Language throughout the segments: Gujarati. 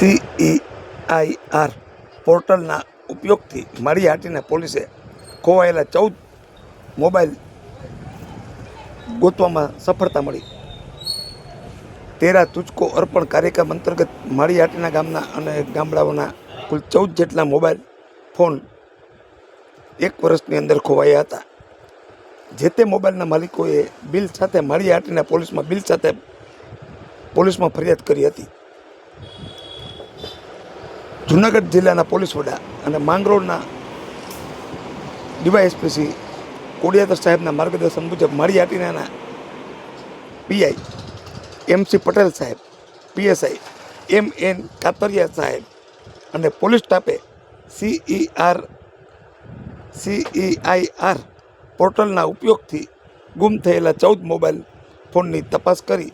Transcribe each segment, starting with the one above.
સીઈઆઈઆર પોર્ટલના ઉપયોગથી મારી હાટીને પોલીસે ખોવાયેલા ચૌદ મોબાઈલ ગોતવામાં સફળતા મળી. તેરા તુચકો અર્પણ કાર્યક્રમ અંતર્ગત માળી હાટીના ગામના અને ગામડાઓના કુલ ચૌદ જેટલા મોબાઈલ ફોન એક વર્ષની અંદર ખોવાયા હતા. જે તે મોબાઈલના માલિકોએ બિલ સાથે માળી હાટીના પોલીસમાં બિલ સાથે પોલીસમાં ફરિયાદ કરી હતી. જુનાગઢ જિલ્લાના પોલીસ વડા અને માંગરોળના ડીવાયએસપીસી કોડિયાદર સાહેબના માર્ગદર્શન મુજબ મારી આટીનાના પીઆઈ એમસી પટેલ સાહેબ, પીએસઆઈ એમ એન કાતરિયા સાહેબ અને પોલીસ સ્ટાફે સીઈઆર, સીઈઆઈઆર પોર્ટલના ઉપયોગથી ગુમ થયેલા ચૌદ મોબાઈલ ફોનની તપાસ કરી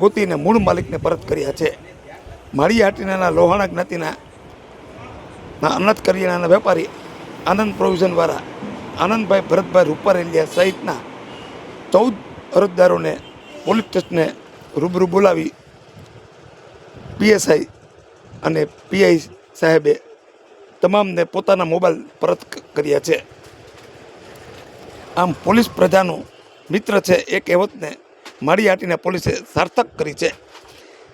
ગોતીને મૂળ માલિકને પરત કર્યા છે. માળી હાટીનાના લોહાણા જ્ઞાતિના ના. કરિયાણાના વેપારી આનંદ પ્રોવિઝનવાળા આનંદભાઈ ભરતભાઈ રૂપારેલિયા સહિતના ચૌદ અરજદારોને પોલીસ સ્ટેશને રૂબરૂ બોલાવી પીએસઆઈ અને પીઆઈ સાહેબે તમામને પોતાના મોબાઈલ પરત કર્યા છે. આમ પોલીસ પ્રજાનો મિત્ર છે એ કહેવતને માળી હાટીના પોલીસે સાર્થક કરી છે.